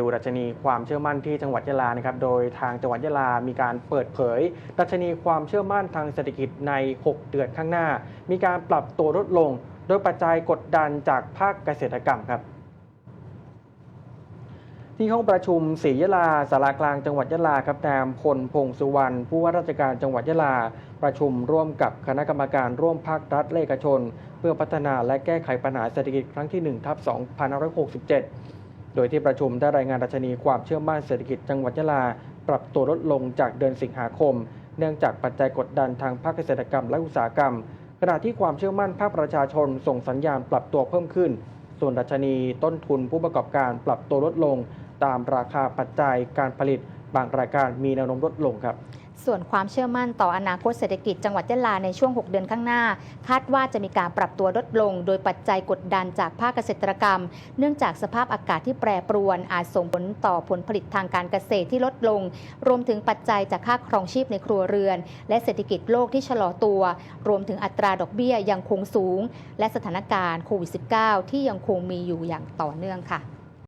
ดูดัชนีความเชื่อมั่นที่จังหวัดยะลานะครับ โดยทางจังหวัดยะลา มีการเปิดเผย ดัชนีความเชื่อมั่นทางเศรษฐกิจใน 6 เดือนข้างหน้า มีการปรับตัวลดลง โดยปัจจัยกดดันจากภาคเกษตรกรรมครับ ที่ห้องประชุมศรียะลาสารากลางจังหวัดยะลาครับนายพลพงสุวรรณผู้ว่าราชการจังหวัดยะลา ประชุมร่วมกับคณะกรรมการร่วมภาครัฐและเอกชน เพื่อพัฒนาและแก้ไขปัญหาเศรษฐกิจครั้งที่1ทับ2567 โดยที่ประชุมได้รายงานดัชนีความเชื่อมั่นเศรษฐกิจจังหวัดยะลา ปรับตัวลดลงจากเดือนสิงหาคม เนื่องจากปัจจัยกดดันทางภาคเกษตรกรรมและอุตสาหกรรม ขณะที่ความเชื่อมั่นภาคประชาชนส่งสัญญาณปรับตัวเพิ่มขึ้น ส่วนดัชนีต้นทุนผู้ประกอบการปรับตัวลดลง ตามราคาปัจจัยการผลิต บางรายการมีแนวโน้มลดลงครับส่วนความเชื่อมั่นต่ออนาคตเศรษฐกิจจังหวัดยะลาในช่วง 6 เดือนข้างหน้า คาดว่าจะมีการปรับตัวลดลง โดยปัจจัยกดดันจากภาคเกษตรกรรม เนื่องจากสภาพอากาศที่แปรปรวน อาจส่งผลต่อผลผลิตทางการเกษตรที่ลดลง รวมถึงปัจจัยจากค่าครองชีพในครัวเรือน และเศรษฐกิจโลกที่ชะลอตัว รวมถึงอัตราดอกเบี้ยยังคงสูง และสถานการณ์โควิด -19 ที่ยังคงมีอยู่อย่างต่อเนื่องค่ะ